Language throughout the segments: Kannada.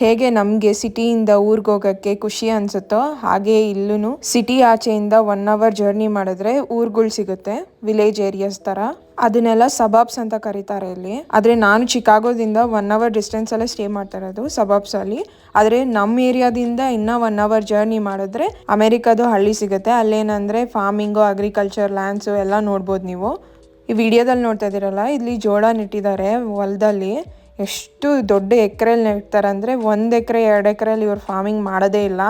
ಹೇಗೆ ನಮಗೆ ಸಿಟಿಯಿಂದ ಊರಿಗೆ ಹೋಗೋಕ್ಕೆ ಖುಷಿ ಅನ್ಸುತ್ತೋ ಹಾಗೆ ಇಲ್ಲೂ ಸಿಟಿ ಆಚೆಯಿಂದ ಒನ್ ಅವರ್ ಜರ್ನಿ ಮಾಡಿದ್ರೆ ಊರುಗಳು ಸಿಗುತ್ತೆ ವಿಲೇಜ್ ಏರಿಯಾಸ್ ಥರ ಅದನ್ನೆಲ್ಲ ಸಬಾಬ್ಸ್ ಅಂತ ಕರೀತಾರೆ ಇಲ್ಲಿ. ಆದರೆ ನಾನು ಚಿಕಾಗೋದಿಂದ ಒನ್ ಅವರ್ ಡಿಸ್ಟೆನ್ಸಲ್ಲೇ ಸ್ಟೇ ಮಾಡ್ತಾ ಇರೋದು ಸಬಾಬ್ಸಲ್ಲಿ ಆದರೆ ನಮ್ಮ ಏರಿಯಾದಿಂದ ಇನ್ನೂ ಒನ್ ಅವರ್ ಜರ್ನಿ ಮಾಡಿದ್ರೆ ಅಮೆರಿಕದು ಹಳ್ಳಿ ಸಿಗುತ್ತೆ. ಅಲ್ಲೇನಂದರೆ ಫಾರ್ಮಿಂಗು ಅಗ್ರಿಕಲ್ಚರ್ ಲ್ಯಾಂಡ್ಸು ಎಲ್ಲ ನೋಡ್ಬೋದು ನೀವು. ಈ ವಿಡಿಯೋದಲ್ಲಿ ನೋಡ್ತಾ ಇದ್ದೀರಲ್ಲ ಇಲ್ಲಿ ಜೋಳ ನೆಟ್ಟಿದ್ದಾರೆ ಹೊಲದಲ್ಲಿ. ಎಷ್ಟು ದೊಡ್ಡ ಎಕರೆಯಲ್ಲಿ ನೆಡ್ತಾರೆ ಅಂದರೆ ಒಂದು ಎಕರೆ, ಎರಡು ಎಕರೆಯಲ್ಲಿ ಇವರು ಫಾರ್ಮಿಂಗ್ ಮಾಡೋದೇ ಇಲ್ಲ.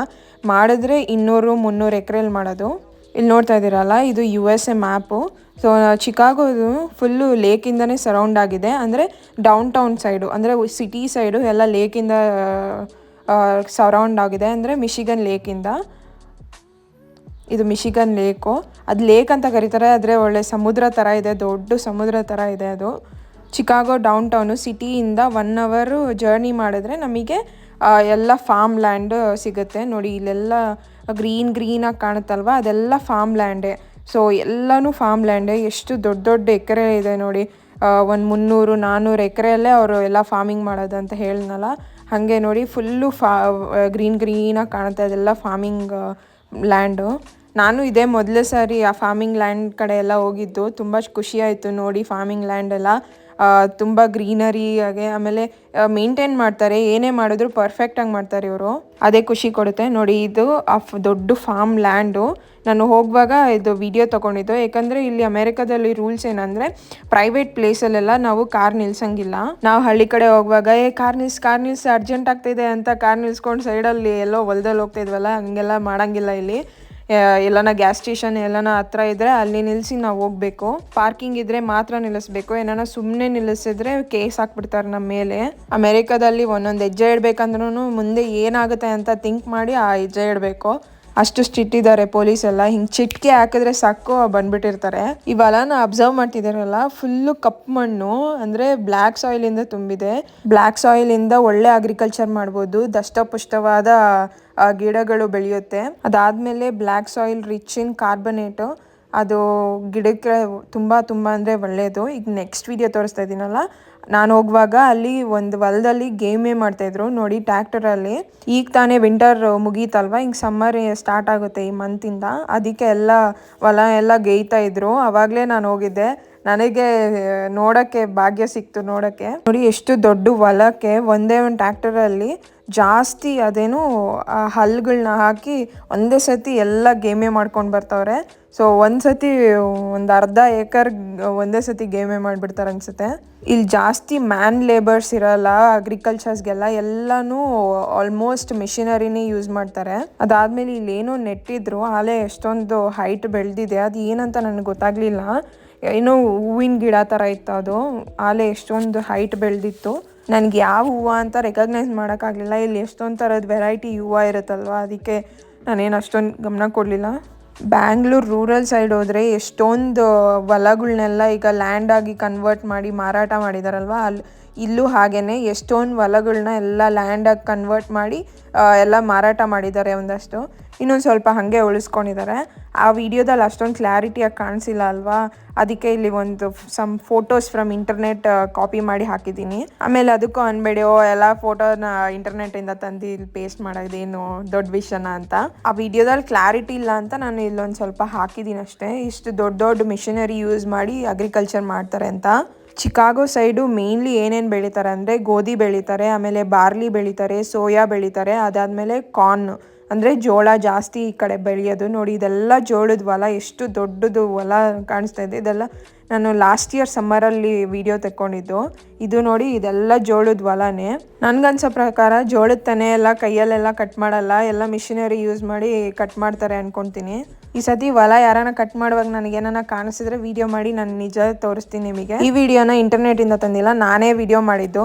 ಮಾಡಿದ್ರೆ ಇನ್ನೂರು, ಮುನ್ನೂರು ಎಕರೆಯಲ್ಲಿ ಮಾಡೋದು. ಇಲ್ಲಿ ನೋಡ್ತಾ ಇದ್ದೀರಲ್ಲ ಇದು U S A map so ಚಿಕಾಗೋದು full ಲೇಕಿಂದನೇ ಸರೌಂಡ್ ಆಗಿದೆ. ಅಂದರೆ ಡೌನ್ ಟೌನ್ ಸೈಡು ಅಂದರೆ ಸಿಟಿ ಸೈಡು ಎಲ್ಲ ಲೇಕಿಂದ ಸರೌಂಡ್ ಆಗಿದೆ. ಅಂದರೆ ಮಿಶಿಗನ್ ಲೇಕಿಂದ ಇದು ಮಿಶಿಗನ್ ಲೇಕು ಅದು ಲೇಕ್ ಅಂತ ಕರೀತಾರೆ, ಆದರೆ ಒಳ್ಳೆ ಸಮುದ್ರ ಥರ ಇದೆ, ದೊಡ್ಡ ಸಮುದ್ರ ಥರ ಇದೆ ಅದು. ಚಿಕಾಗೋ ಡೌನ್ ಟೌನು ಸಿಟಿಯಿಂದ ಒನ್ ಅವರು ಜರ್ನಿ ಮಾಡಿದ್ರೆ ನಮಗೆ ಎಲ್ಲ ಫಾರ್ಮ್ ಲ್ಯಾಂಡ್ ಸಿಗುತ್ತೆ. ನೋಡಿ, ಇಲ್ಲೆಲ್ಲ ಗ್ರೀನ್ ಗ್ರೀನಾಗಿ ಕಾಣುತ್ತಲ್ವ? ಅದೆಲ್ಲ ಫಾರ್ಮ್ ಲ್ಯಾಂಡೇ ಸೊ ಎಲ್ಲನೂ ಫಾರ್ಮ್ ಲ್ಯಾಂಡೇ ಎಷ್ಟು ದೊಡ್ಡ ದೊಡ್ಡ ಎಕರೆ ಇದೆ ನೋಡಿ. ಒಂದು ಮುನ್ನೂರು ನಾನ್ನೂರು ಎಕರೆಯಲ್ಲೇ ಅವರು ಎಲ್ಲ ಫಾರ್ಮಿಂಗ್ ಮಾಡೋದು ಅಂತ ಹೇಳಿದ್ನಲ್ಲ ಹಾಗೆ ನೋಡಿ ಫುಲ್ಲು ಫಾ ಗ್ರೀನ್ ಗ್ರೀನಾಗಿ ಕಾಣುತ್ತೆ ಅದೆಲ್ಲ ಫಾರ್ಮಿಂಗ್ ಲ್ಯಾಂಡು ನಾನು ಇದೇ ಮೊದಲೇ ಸಾರಿ ಆ ಫಾರ್ಮಿಂಗ್ ಲ್ಯಾಂಡ್ ಕಡೆ ಎಲ್ಲ ಹೋಗಿದ್ದು. ತುಂಬ ಖುಷಿ ಆಯಿತು ನೋಡಿ ಫಾರ್ಮಿಂಗ್ ಲ್ಯಾಂಡ್ ಎಲ್ಲ. ತುಂಬ ಗ್ರೀನರಿ ಆಗಿ ಆಮೇಲೆ ಮೇಂಟೈನ್ ಮಾಡ್ತಾರೆ. ಏನೇ ಮಾಡಿದ್ರು ಪರ್ಫೆಕ್ಟಾಗಿ ಮಾಡ್ತಾರೆ ಇವರು. ಅದೇ ಖುಷಿ ಕೊಡುತ್ತೆ. ನೋಡಿ, ಇದು ಆ ದೊಡ್ಡ ಫಾರ್ಮ್ ಲ್ಯಾಂಡು ನಾನು ಹೋಗುವಾಗ ಇದು ವಿಡಿಯೋ ತೊಗೊಂಡಿದ್ದು. ಯಾಕಂದರೆ ಇಲ್ಲಿ ಅಮೇರಿಕಾದಲ್ಲಿ ರೂಲ್ಸ್ ಏನಂದರೆ ಪ್ರೈವೇಟ್ ಪ್ಲೇಸಲ್ಲೆಲ್ಲ ನಾವು ಕಾರ್ ನಿಲ್ಸಂಗಿಲ್ಲ. ನಾವು ಹಳ್ಳಿ ಕಡೆ ಹೋಗುವಾಗ, ಏ ಕಾರ್ ನಿಲ್ಸ್ ಕಾರ್ ನಿಲ್ಸ್ ಅರ್ಜೆಂಟ್ ಆಗ್ತಿದೆ ಅಂತ ಕಾರ್ ನಿಲ್ಸ್ಕೊಂಡು ಸೈಡಲ್ಲಿ ಎಲ್ಲೋ ಹೊಲದಲ್ಲಿ ಹೋಗ್ತಾ ಇದ್ವಲ್ಲ ಹಂಗೆಲ್ಲ ಮಾಡಂಗಿಲ್ಲ ಇಲ್ಲಿ. ಎಲ್ಲನ ಗ್ಯಾಸ್ ಸ್ಟೇಷನ್ ಎಲ್ಲನ ಹತ್ರ ಇದ್ರೆ ಅಲ್ಲಿ ನಿಲ್ಲಿಸಿ ನಾವು ಹೋಗ್ಬೇಕು. ಪಾರ್ಕಿಂಗ್ ಇದ್ರೆ ಮಾತ್ರ ನಿಲ್ಲಿಸ್ಬೇಕು. ಏನಾನ ಸುಮ್ಮನೆ ನಿಲ್ಲಿಸಿದ್ರೆ ಕೇಸ್ ಹಾಕ್ಬಿಡ್ತಾರೆ ನಮ್ಮ ಮೇಲೆ. ಅಮೆರಿಕದಲ್ಲಿ ಒಂದೊಂದು ಹೆಜ್ಜೆ ಇಡಬೇಕಂದ್ರೂ ಮುಂದೆ ಏನಾಗುತ್ತೆ ಅಂತ ಥಿಂಕ್ ಮಾಡಿ ಆ ಹೆಜ್ಜೆ ಇಡಬೇಕು. ಅಷ್ಟು ಸ್ಟ್ರಿಕ್ಟ್ ಇದ್ದಾರೆ ಪೊಲೀಸ್ ಎಲ್ಲ. ಹಿಂಗ್ ಚಿಟ್ಕೆ ಹಾಕಿದ್ರೆ ಸಾಕು, ಬಂದ್ಬಿಟ್ಟಿರ್ತಾರೆ. ಇವೆಲ್ಲ ನಾ ಅಬ್ಸರ್ವ್ ಮಾಡ್ತಿದಾರಲ್ಲ ಫುಲ್ಲು ಕಪ್ಪು ಮಣ್ಣು, ಅಂದ್ರೆ ಬ್ಲ್ಯಾಕ್ ಸಾಯಿಲ್ ಇಂದ ತುಂಬಿದೆ. ಬ್ಲ್ಯಾಕ್ ಸಾಯಿಲ್ ಇಂದ ಒಳ್ಳೆ ಅಗ್ರಿಕಲ್ಚರ್ ಮಾಡ್ಬೋದು. ದಷ್ಟಪುಷ್ಟವಾದ ಗಿಡಗಳು ಬೆಳೆಯುತ್ತೆ. ಅದಾದ್ಮೇಲೆ black soil rich in carbonate ಅದು ಗಿಡಕ್ಕೆ ತುಂಬ ತುಂಬ ಅಂದರೆ ಒಳ್ಳೆಯದು ಈಗ ನೆಕ್ಸ್ಟ್ ವಿಡಿಯೋ ತೋರಿಸ್ತಾ ಇದ್ದೀನಲ್ಲ ನಾನು ಹೋಗುವಾಗ ಅಲ್ಲಿ ಒಂದು ಹೊಲದಲ್ಲಿ ಗೇಮೇ ಮಾಡ್ತಾಯಿದ್ರು ನೋಡಿ ಟ್ಯಾಕ್ಟರಲ್ಲಿ ಈಗ ತಾನೇ ವಿಂಟರ್ ಮುಗೀತಲ್ವ? ಹಿಂಗೆ ಸಮ್ಮರ್ ಸ್ಟಾರ್ಟ್ ಆಗುತ್ತೆ ಈ ಮಂತಿಂದ ಅದಕ್ಕೆ ಎಲ್ಲ ಹೊಲ ಎಲ್ಲ ಗೇಯ್ತಾ ಇದ್ರು. ಅವಾಗಲೇ ನಾನು ಹೋಗಿದ್ದೆ. ನನಗೆ, ನೋಡೋಕ್ಕೆ ಭಾಗ್ಯ ಸಿಕ್ತು ನೋಡೋಕ್ಕೆ. ನೋಡಿ, ಎಷ್ಟು ದೊಡ್ಡ ಹೊಲಕ್ಕೆ ಒಂದೇ ಒಂದು ಟ್ಯಾಕ್ಟರಲ್ಲಿ ಜಾಸ್ತಿ ಅದೇನು, ಆ ಹಲ್ಗಳನ್ನ ಹಾಕಿ ಒಂದೇ ಸತಿ ಎಲ್ಲ ಗೇಮೆ ಮಾಡ್ಕೊಂಡು ಬರ್ತಾವ್ರೆ. ಸೊ ಒಂದು ಸತಿ ಒಂದು ಅರ್ಧ ಏಕರ್ ಒಂದೇ ಸತಿ ಗೇಮೆ ಮಾಡಿಬಿಡ್ತಾರೆ ಅನ್ಸುತ್ತೆ. ಇಲ್ಲಿ ಜಾಸ್ತಿ ಮ್ಯಾನ್ ಲೇಬರ್ಸ್ ಇರಲ್ಲ, ಅಗ್ರಿಕಲ್ಚರ್ಸ್ಗೆಲ್ಲ ಎಲ್ಲನೂ ಆಲ್ಮೋಸ್ಟ್ ಮಿಷಿನರಿನೇ ಯೂಸ್ ಮಾಡ್ತಾರೆ. ಅದಾದ್ಮೇಲೆ ಇಲ್ಲಿ ಏನೋ ನೆಟ್ಟಿದ್ರು, ಆಲೆ ಎಷ್ಟೊಂದು ಹೈಟ್ ಬೆಳೆದಿದೆ, ಅದು ಏನಂತ ನನಗೆ ಗೊತ್ತಾಗಲಿಲ್ಲ. ಏನೋ ಹೂವಿನ ಗಿಡ ಥರ ಇತ್ತು ಅದು, ಆಲೆ ಎಷ್ಟೊಂದು ಹೈಟ್ ಬೆಳೆದಿತ್ತು. ನನಗೆ ಯಾವ ಹೂವು ಅಂತ ರೆಕಗ್ನೈಸ್ ಮಾಡೋಕ್ಕಾಗಲಿಲ್ಲ. ಇಲ್ಲಿ ಎಷ್ಟೊಂದು ಥರದ ವೆರೈಟಿ ಹೂವು ಇರುತ್ತಲ್ವ? ಅದಕ್ಕೆ ನಾನೇನು ಅಷ್ಟೊಂದು ಗಮನ ಕೊಡಲಿಲ್ಲ. ಬ್ಯಾಂಗ್ಳೂರು ರೂರಲ್ ಸೈಡ್ ಹೋದರೆ ಎಷ್ಟೊಂದು ಹೊಲಗಳ್ನೆಲ್ಲ ಈಗ ಲ್ಯಾಂಡಾಗಿ ಕನ್ವರ್ಟ್ ಮಾಡಿ ಮಾರಾಟ ಮಾಡಿದಾರಲ್ವ? ಅಲ್ಲಿ ಇಲ್ಲೂ ಹಾಗೇ ಎಷ್ಟೊಂದು ಹೊಲಗಳನ್ನ ಎಲ್ಲ ಲ್ಯಾಂಡಾಗಿ ಕನ್ವರ್ಟ್ ಮಾಡಿ ಎಲ್ಲ ಮಾರಾಟ ಮಾಡಿದ್ದಾರೆ ಒಂದಷ್ಟು. ಇನ್ನೊಂದು ಸ್ವಲ್ಪ ಹಾಗೆ ಉಳಿಸ್ಕೊಂಡಿದ್ದಾರೆ. ಆ ವಿಡಿಯೋದಲ್ಲಿ ಅಷ್ಟೊಂದು ಕ್ಲಾರಿಟಿಯಾಗಿ ಕಾಣಿಸಿಲ್ಲ ಅಲ್ವಾ? ಅದಕ್ಕೆ ಇಲ್ಲಿ ಒಂದು some photos from internet copy ಮಾಡಿ ಹಾಕಿದ್ದೀನಿ. ಆಮೇಲೆ ಅದಕ್ಕೂ ಅನ್ಬೇಡಿ, ಓ, ಎಲ್ಲ ಫೋಟೋನ ಇಂಟರ್ನೆಟ್ಟಿಂದ ತಂದು ಇಲ್ಲಿ ಪೇಸ್ಟ್ ಮಾಡೋದೇನು ದೊಡ್ಡ ವಿಷಯನ ಅಂತ. ಆ ವಿಡಿಯೋದಲ್ಲಿ ಕ್ಲಾರಿಟಿ ಇಲ್ಲ ಅಂತ ನಾನು ಇಲ್ಲೊಂದು ಸ್ವಲ್ಪ ಹಾಕಿದ್ದೀನಿ ಅಷ್ಟೇ ಇಷ್ಟು ದೊಡ್ಡ ದೊಡ್ಡ ಮಿಷನರಿ ಯೂಸ್ ಮಾಡಿ ಅಗ್ರಿಕಲ್ಚರ್ ಮಾಡ್ತಾರೆ ಅಂತ. ಚಿಕಾಗೋ ಸೈಡು ಮೇಯ್ನ್ಲಿ ಏನೇನು ಬೆಳೀತಾರೆ ಅಂದರೆ ಗೋಧಿ ಬೆಳೀತಾರೆ, ಆಮೇಲೆ ಬಾರ್ಲಿ ಬೆಳೀತಾರೆ, ಸೋಯಾ ಬೆಳೀತಾರೆ, ಅದಾದಮೇಲೆ ಕಾರ್ನ್, ಅಂದರೆ ಜೋಳ ಜಾಸ್ತಿ ಈ ಕಡೆ ಬೆಳೆಯೋದು. ನೋಡಿ, ಇದೆಲ್ಲ ಜೋಳದ ಹೊಲ, ಎಷ್ಟು ದೊಡ್ಡದು ಹೊಲ ಕಾಣಿಸ್ತಾ ಇದೆ. ಇದೆಲ್ಲ ನಾನು ಲಾಸ್ಟ್ ಇಯರ್ ಸಮ್ಮರಲ್ಲಿ ವಿಡಿಯೋ ತೆಕ್ಕೊಂಡಿದ್ದು. ಇದು ನೋಡಿ, ಇದೆಲ್ಲ ಜೋಳದ ಹೊಲನೇ. ನನಗನ್ಸೋ ಪ್ರಕಾರ ಜೋಳದ ತನೆ ಎಲ್ಲ ಕೈಯಲ್ಲೆಲ್ಲ ಕಟ್ ಮಾಡಲ್ಲ, ಎಲ್ಲ ಮಿಷಿನರಿ ಯೂಸ್ ಮಾಡಿ ಕಟ್ ಮಾಡ್ತಾರೆ ಅನ್ಕೊಂತೀನಿ. ಈ ಸತಿ ಹೊಲ ಯಾರನ್ನ ಕಟ್ ಮಾಡುವಾಗ ನನಗೆ ಏನಾನ ಕಾಣಿಸಿದ್ರೆ ವಿಡಿಯೋ ಮಾಡಿ, ನಾನು ನಿಜ ತೋರಿಸ್ತೀನಿ ನಿಮಗೆ. ಈ ವಿಡಿಯೋನ ಇಂಟರ್ನೆಟಿಂದ ತಂದಿಲ್ಲ, ನಾನೇ ವಿಡಿಯೋ ಮಾಡಿದ್ದು.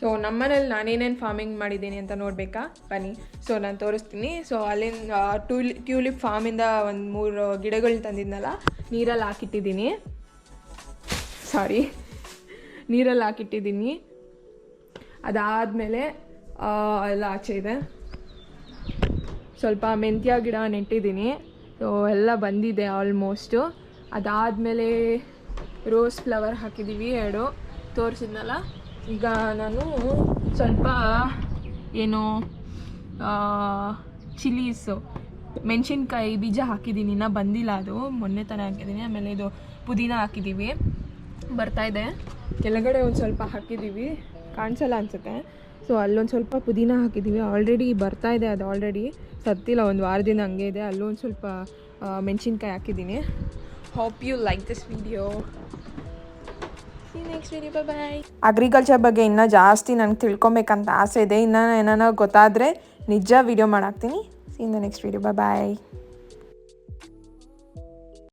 ಸೊ ನಮ್ಮನೇಲಿ ನಾನೇನೇನು ಫಾರ್ಮಿಂಗ್ ಮಾಡಿದ್ದೀನಿ ಅಂತ ನೋಡಬೇಕಾ? ಬನ್ನಿ. ಸೊ ನಾನು ತೋರಿಸ್ತೀನಿ. ಸೊ ಅಲ್ಲಿಂದ ಟ್ಯೂಲಿ ಟ್ಯೂಲಿಪ್ ಫಾರ್ಮಿಂದ ಒಂದು ಮೂರು ಗಿಡಗಳನ್ನ ತಂದಿದ್ನಲ್ಲ, ನೀರಲ್ಲಿ ಹಾಕಿಟ್ಟಿದ್ದೀನಿ. ಸಾರಿ ನೀರಲ್ಲಿ ಹಾಕಿಟ್ಟಿದ್ದೀನಿ. ಅದಾದಮೇಲೆ ಎಲ್ಲ ಆಚೆ ಇದೆ. ಸ್ವಲ್ಪ ಮೆಂತ್ಯ ಗಿಡ ನೆಟ್ಟಿದ್ದೀನಿ. ಸೊ ಎಲ್ಲ ಬಂದಿದೆ ಆಲ್ಮೋಸ್ಟು ಅದಾದಮೇಲೆ ರೋಸ್ ಫ್ಲವರ್ ಹಾಕಿದ್ದೀವಿ ಎರಡು. ತೋರಿಸಿದ್ನಲ್ಲ? ಈಗ ನಾನು ಸ್ವಲ್ಪ ಏನು ಚಿಲ್ಲೀಸು ಮೆಣಸಿನ್ಕಾಯಿ ಬೀಜ ಹಾಕಿದ್ದೀನಿ ಇನ್ನೂ ಬಂದಿಲ್ಲ ಅದು. ಮೊನ್ನೆ ತಾನೇ ಹಾಕಿದ್ದೀನಿ ಆಮೇಲೆ ಇದು ಪುದೀನ ಹಾಕಿದ್ದೀವಿ ಬರ್ತಾಯಿದೆ ಕೆಳಗಡೆ ಒಂದು ಸ್ವಲ್ಪ ಹಾಕಿದ್ದೀವಿ ಕಾಣಿಸಲ್ಲ ಅನಿಸುತ್ತೆ. ಸೊ ಅಲ್ಲೊಂದು ಸ್ವಲ್ಪ ಪುದೀನ ಹಾಕಿದ್ದೀವಿ ಆಲ್ರೆಡಿ ಬರ್ತಾ ಇದೆ ಅದು ಆಲ್ರೆಡಿ ಸತ್ತಿಲ್ಲ ಒಂದು ವಾರದಿಂದ ಹಂಗೆ ಇದೆ. ಅಲ್ಲೊಂದು ಸ್ವಲ್ಪ ಮೆಣಸಿನ್ಕಾಯಿ ಹಾಕಿದ್ದೀನಿ hope you like this video agriculture ಬಗ್ಗೆ ಇನ್ನೂ ಜಾಸ್ತಿ ನನಗೆ ತಿಳ್ಕೊಬೇಕಂತ ಆಸೆ ಇದೆ. ಇನ್ನೂ ಏನಾನ ಗೊತ್ತಾದರೆ ನಿಜ video ಮಾಡಾಕ್ತೀನಿ. See in the next video bye